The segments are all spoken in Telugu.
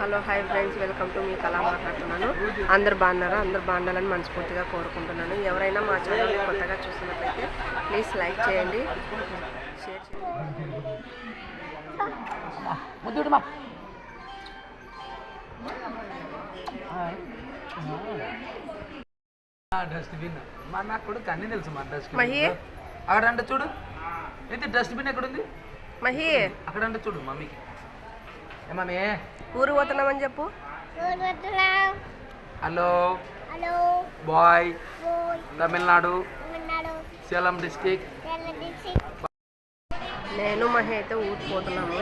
Hello hi friends welcome to మీ కళా మాట్లాడుతున్నాను. అందరు బాగున్నారా? అందరు బాగుండాలని మనస్ఫూర్తిగా కోరుకుంటున్నాను. ఎవరైనా మా ఛానల్ని కొత్తగా చూసినట్లయితే ప్లీజ్ లైక్ చేయండి షేర్ చేయండి డస్ట్బిన్ మా నాకు కూడా అన్నీ తెలుసు మా డస్ట్బిన్ మహి? అక్కడ అంటే చూడు. ఏంటి డస్ట్బిన్ ఎక్కడుంది? మహి? అక్కడ అంటే చూడు మమ్మీకి. ఏ మమ్మీ ఊరు పోతున్నామని చెప్పు. Hello. Hello. Bye. Bye. Tamil Nadu. Salem district నేను మహి అయితే ఊరికి పోతున్నాము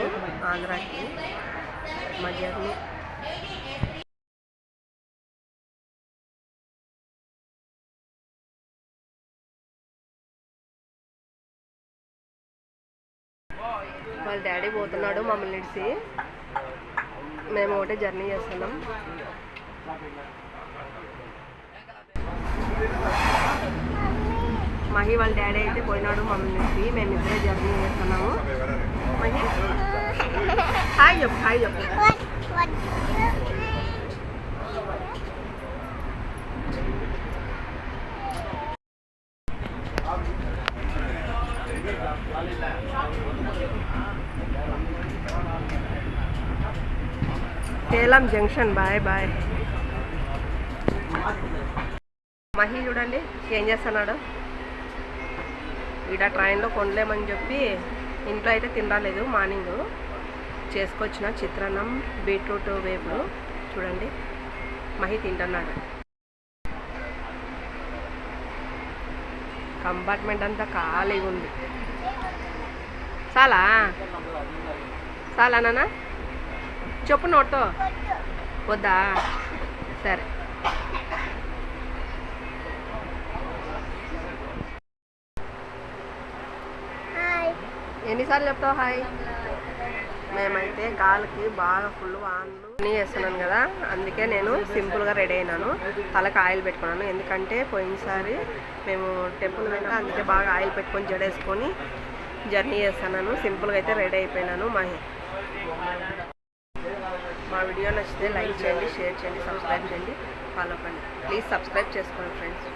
ఆంధ్రాకి మా జర్నీ వాళ్ళ డాడీ పోతున్నాడు మమ్మల్ని ఇడిసి. మేము ఒకటే జర్నీ చేస్తున్నాం. మహి వాళ్ళ డాడీ అయితే పోయినాడు మమ్మల్ని ఇడిసి. మేము ఇద్దరే జర్నీ చేస్తున్నాము. మహి? హాయ్ చెప్పు హాయ్ చెప్పు. కేలం జంక్షన్ బాయ్ బాయ్. మహి చూడండి ఏం చేస్తున్నాడు? ఈడ ట్రైన్లో కొనలేమని చెప్పి ఇంట్లో అయితే తినరాలేదు మార్నింగ్. చేసుకొచ్చిన చిత్రాన్నం బీట్రూట్ వేపులు చూడండి. మహి తింటున్నాడు. కంపార్ట్మెంట్ అంతా ఖాళీగా ఉంది. చాలా చాలా నాన్న? చెప్పు నోట్తో. వద్దా? సరే. ఎన్నిసార్లు చెప్తావు హాయ్? మేమైతే కాళ్ళకి బాగా ఫుల్ వాన్లు అన్నీ వేస్తున్నాను కదా అందుకే నేను సింపుల్గా రెడీ అయినాను. తలకు ఆయిల్ పెట్టుకున్నాను. ఎందుకంటే పోయినసారి మేము టెంపుల్ వెంట అందుకే బాగా ఆయిల్ పెట్టుకొని జడేసుకొని జర్నీ చేస్తున్నాను. సింపుల్గా అయితే రెడీ అయిపోయినాను. మా మా వీడియో నచ్చితే లైక్ చేయండి షేర్ చేయండి సబ్స్క్రైబ్ చేయండి. ఫాలో కండి. ప్లీజ్ సబ్స్క్రైబ్ చేసుకోండి ఫ్రెండ్స్.